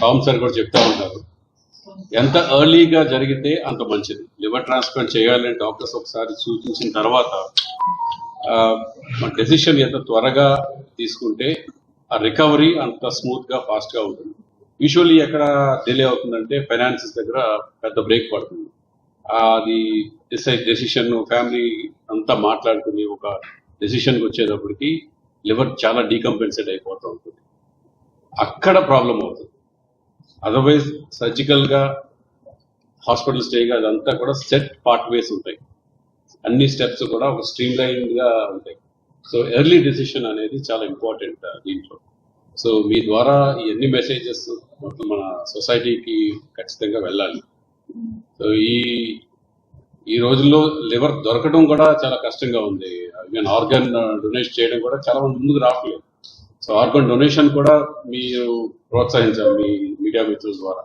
Tom sir కూడా చెప్తా ఉంటారు ఎంత ఎర్లీగా జరిగితే అంత మంచిది. లివర్ ట్రాన్స్ప్లాంట్ చేయాలని డాక్టర్స్ ఒకసారి సూచించిన తర్వాత డెసిషన్ ఎంత త్వరగా తీసుకుంటే ఆ రికవరీ అంత స్మూత్గా ఫాస్ట్గా ఉంటుంది యూజువల్లీ ఎక్కడ డిలే అవుతుందంటే ఫైనాన్సెస్ దగ్గర పెద్ద బ్రేక్ పడుతుంది. అది డిసైడ్ డెసిషన్ ఫ్యామిలీ అంతా మాట్లాడుకుని ఒక డెసిషన్కి వచ్చేటప్పటికి లివర్ చాలా డీకంపెన్సేట్ అయిపోతూ ఉంటుంది. అక్కడ ప్రాబ్లం అవుతుంది. అదర్వైజ్ సర్జికల్గా హాస్పిటల్ స్టేగా అదంతా కూడా సెట్ పార్ట్ వేస్ ఉంటాయి. అన్ని స్టెప్స్ కూడా ఒక స్ట్రీమ్ లైన్గా ఉంటాయి. సో ఎర్లీ డెసిషన్ అనేది చాలా ఇంపార్టెంట్ uh, దీంట్లో. సో మీ ద్వారా ఎన్ని మెసేజెస్ మొత్తం మన సొసైటీకి ఖచ్చితంగా వెళ్ళాలి. సో ఈ ఈ రోజుల్లో లివర్ దొరకడం కూడా చాలా కష్టంగా ఉంది. ఈవెన్ ఆర్గన్ డొనేట్ చేయడం కూడా చాలా మంది ముందుకు రావట్లేదు. సో ఆర్గన్ డొనేషన్ కూడా మీరు ప్రోత్సహించాలి మీ మీడియా మిత్రుల ద్వారా.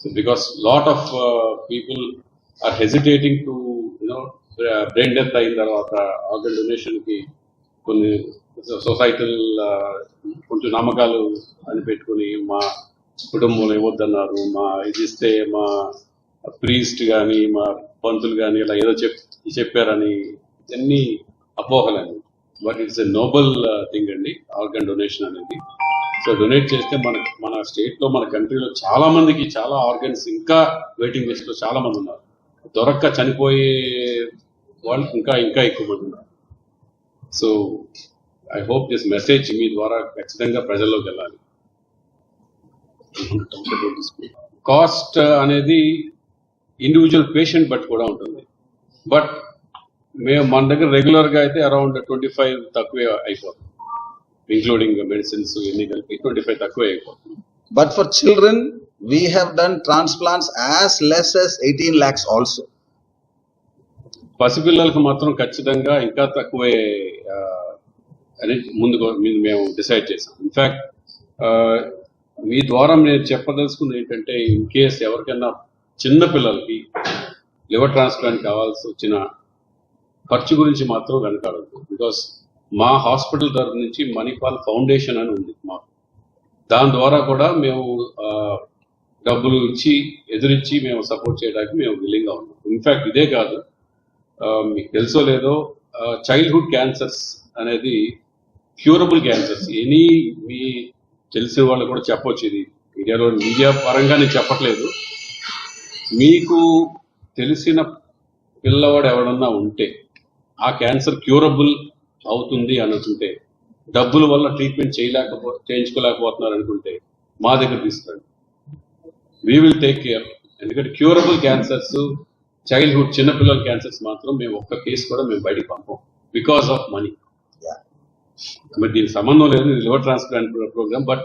So because lot of people are hesitating to you know brain death అయిన తర్వాత ఆర్గన్ డొనేషన్కి కొన్ని సొసైటల్ uh, కొంచెం నమ్మకాలు అని పెట్టుకుని మా కుటుంబంలో ఇవ్వద్దన్నారు మా ఇది ఇస్తే మా ప్రీస్ట్ కానీ మా పంతులు కానీ ఇలా ఏదో చెప్ చెప్పారని ఇవన్నీ అపోహలండి. But it's a noble thing అండి ఆర్గన్ డొనేషన్ అనేది. సో డొనేట్ చేస్తే మన మన స్టేట్లో మన కంట్రీలో చాలా మందికి చాలా ఆర్గన్స్ ఇంకా వెయిటింగ్ లిస్ట్లో చాలా మంది ఉన్నారు. దొరక్క చనిపోయే వాళ్ళు ఇంకా ఇంకా ఎక్కువ మంది ఉన్నారు. So I hope this message మీ ద్వారా ఖచ్చితంగా ప్రజల్లోకి వెళ్ళాలి. కాస్ట్ అనేది ఇండివిజువల్ పేషెంట్ బట్టి కూడా ఉంటుంది. బట్ మేము మన దగ్గర రెగ్యులర్గా అయితే అరౌండ్ ట్వంటీ ఫైవ్ తక్కువే అయిపోతుంది. ఇంక్లూడింగ్ మెడిసిన్స్ ఎన్ని కలిపి ట్వంటీ ఫైవ్ తక్కువే అయిపోతుంది. For children, we have done transplants as less as 18 lakhs also. పసిపిల్లలకు మాత్రం ఖచ్చితంగా ఇంకా తక్కువే అని ముందు మేము డిసైడ్ చేసాం ఇన్ఫాక్ట్ మీ ద్వారా నేను చెప్పదలుచుకుంది ఏంటంటే ఇన్ కేస్ ఎవరికైనా చిన్న పిల్లలకి లివర్ ట్రాన్స్ప్లాంట్ కావాల్సి వచ్చిన ఖర్చు గురించి మాత్రం వెనకాడద్దు. బికాస్ మా హాస్పిటల్ తరఫు నుంచి మణిపాల్ ఫౌండేషన్ అని ఉంది మాకు. దాని ద్వారా కూడా మేము డబ్బులు ఇచ్చి ఎదురించి మేము సపోర్ట్ చేయడానికి మేము విల్లింగ్గా ఉన్నాం. ఇన్ఫాక్ట్ ఇదే కాదు. మీకు తెలుసో లేదో చైల్డ్హుడ్ క్యాన్సర్స్ అనేది క్యూరబుల్ క్యాన్సర్స్ ఎనీ మీ తెలిసిన వాళ్ళు కూడా చెప్పొచ్చు ఇది. మీడియాలో మీడియా పరంగా నేను చెప్పట్లేదు. మీకు తెలిసిన పిల్లవాడు ఎవడన్నా ఉంటే ఆ క్యాన్సర్ క్యూరబుల్ అవుతుంది అనుకుంటే డబ్బుల వల్ల ట్రీట్మెంట్ చేయలేకపో చేయించుకోలేకపోతున్నారు అనుకుంటే మా దగ్గర తీసుకురండి వీ విల్ టేక్ కేర్ ఎందుకంటే క్యూరబుల్ క్యాన్సర్స్ చైల్డ్హుడ్ చిన్నపిల్లల క్యాన్సర్స్ మాత్రం మేము ఒక్క కేసు కూడా మేము బయటికి పంపం. Because of money. మరి దీనికి సంబంధం లేదు ఇది లివర్ ట్రాన్స్ప్లాంట్ ప్రోగ్రామ్ బట్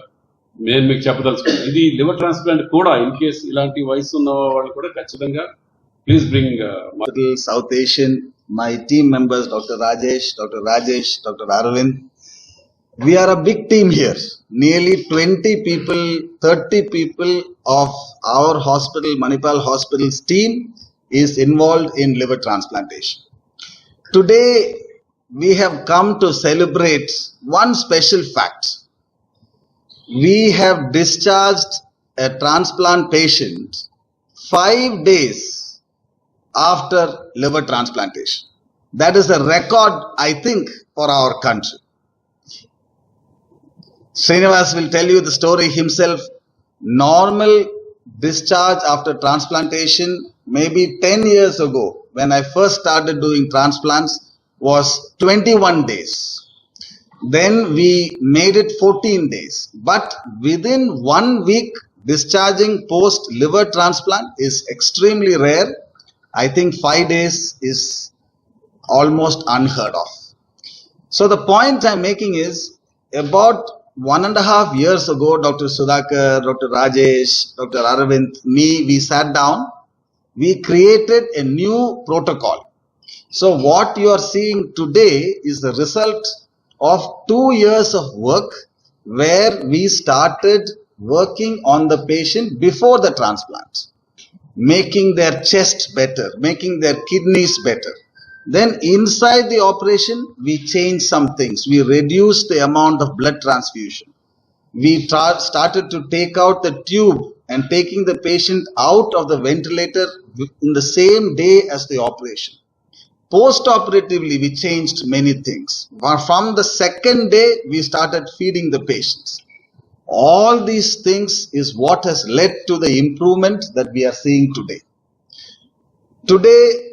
నేను మీకు చెప్పదలుచుకున్నాను ఇది లివర్ ట్రాన్స్ప్లాంట్ కూడా ఇన్ కేస్ ఇలాంటి వయసు ఉన్న వాళ్ళు కూడా ఖచ్చితంగా Please bring uh, South Asian, my team members, Dr. Rajesh, Dr. Rajesh, Dr. Arvind. We are a big team here. Nearly 20 people, 30 people of our hospital, Manipal Hospital's team is involved in liver transplantation. Today, we have come to celebrate one special fact. We have discharged a transplant patient five days after liver transplantation. That is a record, I think, for our country. Srinivas will tell you the story himself. Normal discharge after transplantation, maybe 10 years ago, when I first started doing transplants, was 21 days. Then we made it 14 days. But within one week, discharging post liver transplant is extremely rare. I think five days is almost unheard of. So the point I'm making is about one and a half years ago, Dr. Sudhakar, Dr. Rajesh, Dr. Aravind, me, we sat down, we created a new protocol. So what you are seeing today is the result of two years of work where we started working on the patient before the transplant, making their chest better, making their kidneys better. Then inside the operation, we changed some things. We reduced the amount of blood transfusion. we started to take out the tube and taking the patient out of the ventilator in the same day as the operation. Post operatively, we changed many things. From the second day, we started feeding the patients. All these things is what has led to the improvement that we are seeing today. Today,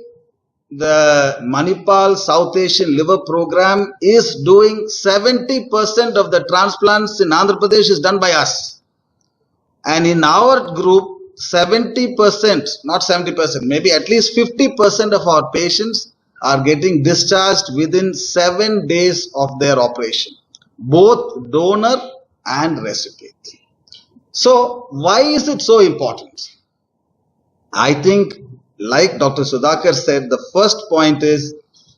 the Manipal South Asian Liver Program is doing 70% of the transplants in Andhra Pradesh is done by us. And in our group, 70%, not 70%, maybe at least 50% of our patients are getting discharged within seven days of their operation, both donor and recipient. So, why is it so important? I think, like Dr. Sudhakar said, the first point is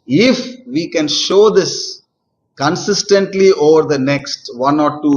if we can show this consistently over the next one or two